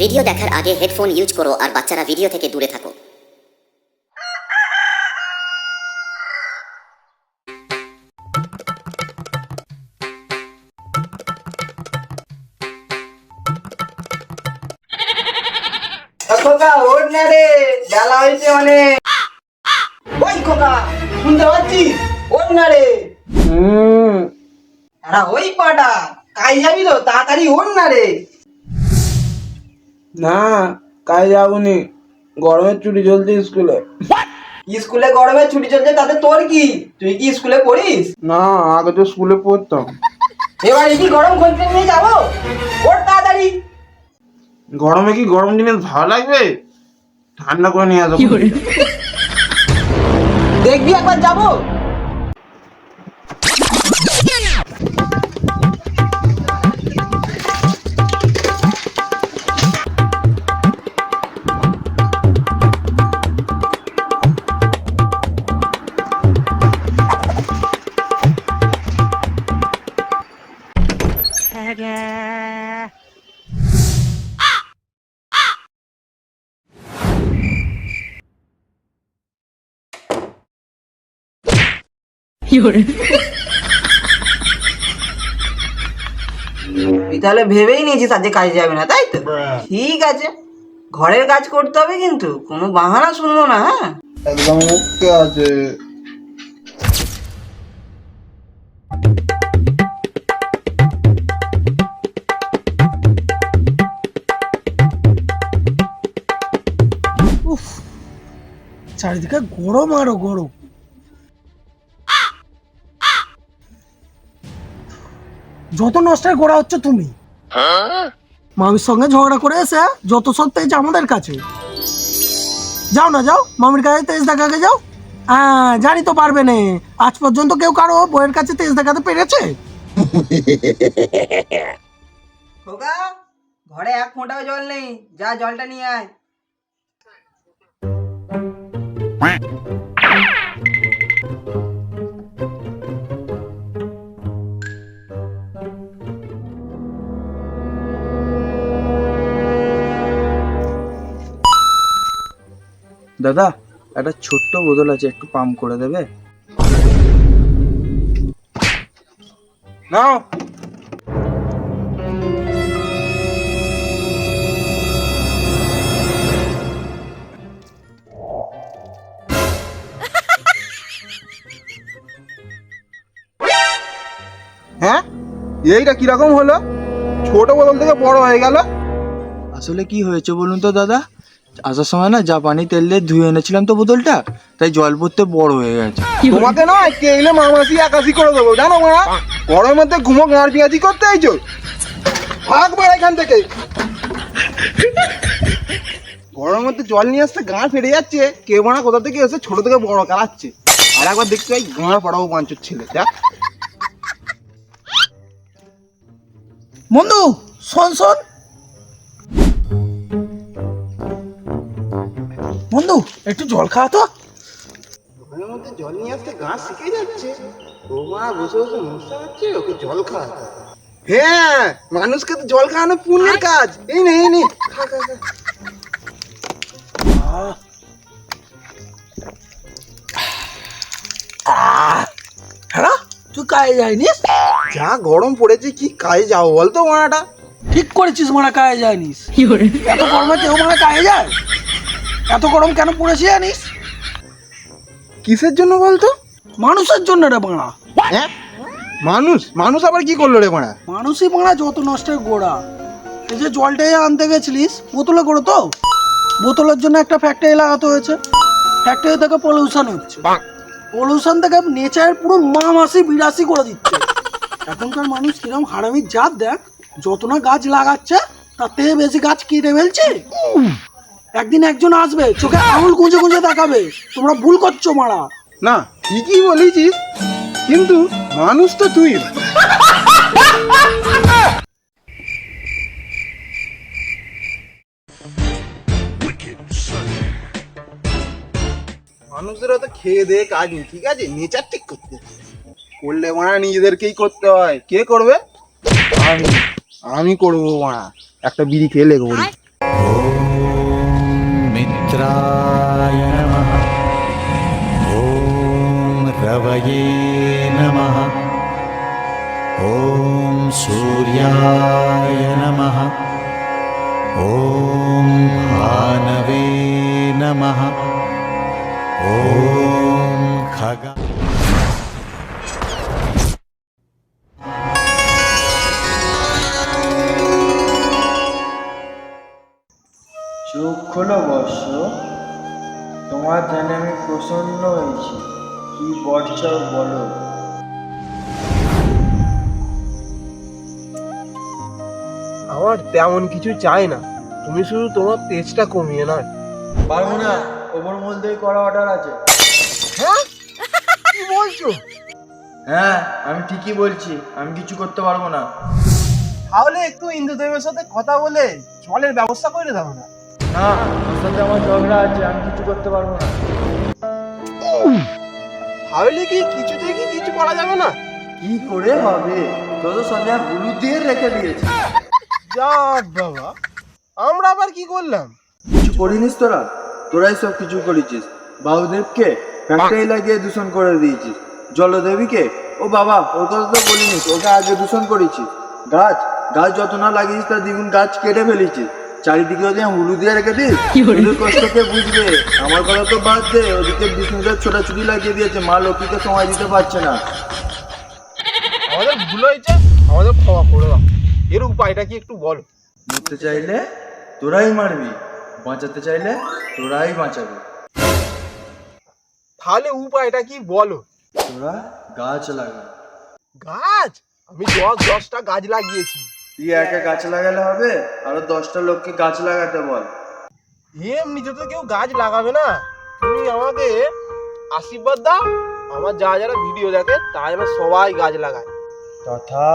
Video দেখার আগে headphone use করো আর বাচ্চারা ভিডিও থেকে দূরে থাকো। খোকা ওর না রে বেলা হয়েছে অনেক। ওই খোকা শুনতে পাচ্ছিস? ওর না রে। হুম। ওই পাটা কাজ যাবি তো তাড়াতাড়ি ওর না রে। না কাজ যাবনি। গরমের ছুটি চলছে স্কুলে। স্কুলে গরমে ছুটি চলছে তাতে তোর কি? তুই কি স্কুলে পড়িস? না আগে তো স্কুলে পড়তাম। এবারে কি গরম খুলতে নিয়ে যাব? ওর তাড়াতাড়ি। গরমে কি গরম জিনিস ভালো লাগবে? ঠান্ডা করে নিয়ে আসব দেখবি একবার যাব? তুই তাহলে ভেবেই নিয়েছিস আজকে কাজে যাবে না তাই তো? ঠিক আছে। ঘরের কাজ করতে হবে কিন্তু কোনো বাহানা শুনব না হ্যাঁ? একদম ওকে আছে। চারিদিকে গরম আরও গরম। যত নষ্টের গোড়া হচ্ছে তুমি। মামির সঙ্গে ঝগড়া করে এসে যত সব আমাদের কাছে। যাও না, যাও। মামির কাছে তেজ দেখাকে যাও। হ্যাঁ জানি তো পারবে না। আজ পর্যন্ত কেউ কারও বইয়ের কাছে তেজ দেখাতে পেরেছে? খোকা, ঘরে এক ফোঁটাও জল নেই। যা জলটা নিয়ে আয়। দাদা একটা ছোট্ট বোতল আছে একটু পাম্প করে দেবে? নাও। এইটা কীরকম হলো? ছোট বোতল থেকে বড় হয়ে গেল। আসলে কি হয়েছে বলুন তো দাদা? আসার সময় না জাপানি তেল দিয়ে ধুয়ে এনেছিলাম তো বোতলটা তাই জল পড়তে বড় হয়ে গেছে। তোমাকে নয় কেইলে মামাসি একাশি করে দেবো জানো মা? গরমের মধ্যে ঘুমো গাঁড় পেঁয়াজি করতে আইছো ভাগ এখান থেকে। গরমের মধ্যে জল নিয়ে আসতে গাঁ ফেটে যাচ্ছে কে মানা কোথা থেকে এসে ছোট থেকে বড় কালাচ্ছে আর একবার দেখতে পাই গাঁ পড়াবো পাঁচুর ছেলে দেখ। বন্ধু শোন শোন। বন্ধু একটু জল খাওয়া তো। গরমের মধ্যে জল নিয়ে আসতে গাঁ শিখে যাচ্ছে। ও বসে বসে মশা হচ্ছে ওকে জল খা হ্যাঁ মানুষকে তো জল খাওয়ানো পুণ্যের কাজ। এই নে এই নে। খা খা খা। হ্যাঁ তুই কাজে যায়নিস যা গরম পড়েছে কি কাজে যাও বলতো মানাটা ঠিক করেছিস মারা কাজে যায়নিস। এত গরমে কেউ মারা কাজে যায়? এত গরম কেন পড়েছে জানিস? কিসের জন্য বলতো? মানুষের জন্য রে বাড়া হ্যাঁ? মানুষ? মানুষ আবার কি করল রে মারা? মানুষই বাড়া যত নষ্টের গোড়া। এই যে জলটাই আনতে গেছিলিস বোতলে করে তো? বোতলের জন্য একটা ফ্যাক্টরি লাগাতে হয়েছে। ফ্যাক্টরি থেকে পলিউশন হচ্ছে। পলিউশন থেকে নেচার পুরো মা মাসি বিরাসি করে দিচ্ছে। এখনকার মানুষ কিরম হারামির জাত দেখ যত না গাছ লাগাচ্ছে তার থেকে বেশি গাছ কেটে ফেলছে। একদিন একজন আসবে চোখে আঙুল গুঁজে গুঁজে দেখাবে। তোমরা ভুল করছ মারা। না ঠিকই বলেছিস কিন্তু মানুষ তো তুই। মানুষদেরও তো খেয়ে দিয়ে কাজ নেই ঠিক আছে? নেচার ঠিক করতে। করলে ওরা নিজেদেরকেই করতে হয়। কে করবে? আমি। আমি করব ওনা একটা বিড়ি খেয়ে লেগবো মিত্রায় নমঃ। ওম রবয়ে নমঃ। ওম সূর্যায় নমঃ। ওম ভানবে নমঃ। ওম খগা খোলো বর্ষ তোমার জন্য আমি প্রসন্ন হয়েছি। কি বর্ষাও বলো। আমার তেমন কিছু চাই না। তুমি শুধু তোমার তেজটা কমিয়ে নয় পারব না ওপর মধ্যেই করা অর্ডার আছে। হ্যাঁ? কি বলছো? হ্যাঁ আমি ঠিকই বলছি। আমি কিছু করতে পারব না। তাহলে একটু ইন্দ্রদেবের সাথে কথা বলে জলের ব্যবস্থা করে দাও না। না ওর সাথে আমার ঝগড়া আছে আমি কিছু করতে পারব না। তাহলে কি? কিছুতে কি কিছু করা যাবে না? কি করে হবে? তোর সাথে হলুদ দিয়ে রেখে দিয়েছি। যা বাবা। আমরা আবার কি করলাম? কিছু করিনিস তোরা? তোরাই সব কিছু করেছিস। বাহুদেবকে ফ্যাক্টরি লাগিয়ে দূষণ করে দিয়েছিস। জলদেবীকে? ও বাবা ওর কথা তো বলিনিস ওকে আগে দূষণ করেছিস গাছ গাছ যত না লাগিয়েছিস তার দ্বিগুণ গাছ কেটে ফেলেছিস। চারিদিকে দিয়ে রেখে দিস। কষ্টকে বুঝবে। আমার কথা তো বাদ দে। ওদিকে ছোটাছুটি লাগিয়ে দিয়েছে। মা লক্ষ্মীকে সময় দিতে পারছে না। আমাদের ভুল হয়েছে। আমাদের ক্ষমা করে দাও। এর উপায়টা কি একটু বলো? মরতে চাইলে তোরাই মারবি। বাঁচাতে চাইলে তোরাই বাঁচাবি। তাহলে উপায়টা কি বলো? তোরা গাছ লাগা গাছ? আমি দশ দশটা গাছ লাগিয়েছি। তুই একা গাছ লাগালে হবে আরও দশটা লোককে গাছ লাগাতে বল। এমনিতে তো কেউ গাছ লাগাবে না। তুমি আমাকে আশীর্বাদ দাও আমার যা যারা ভিডিও দেখে তারা যেন সবাই গাছ লাগায়। তথা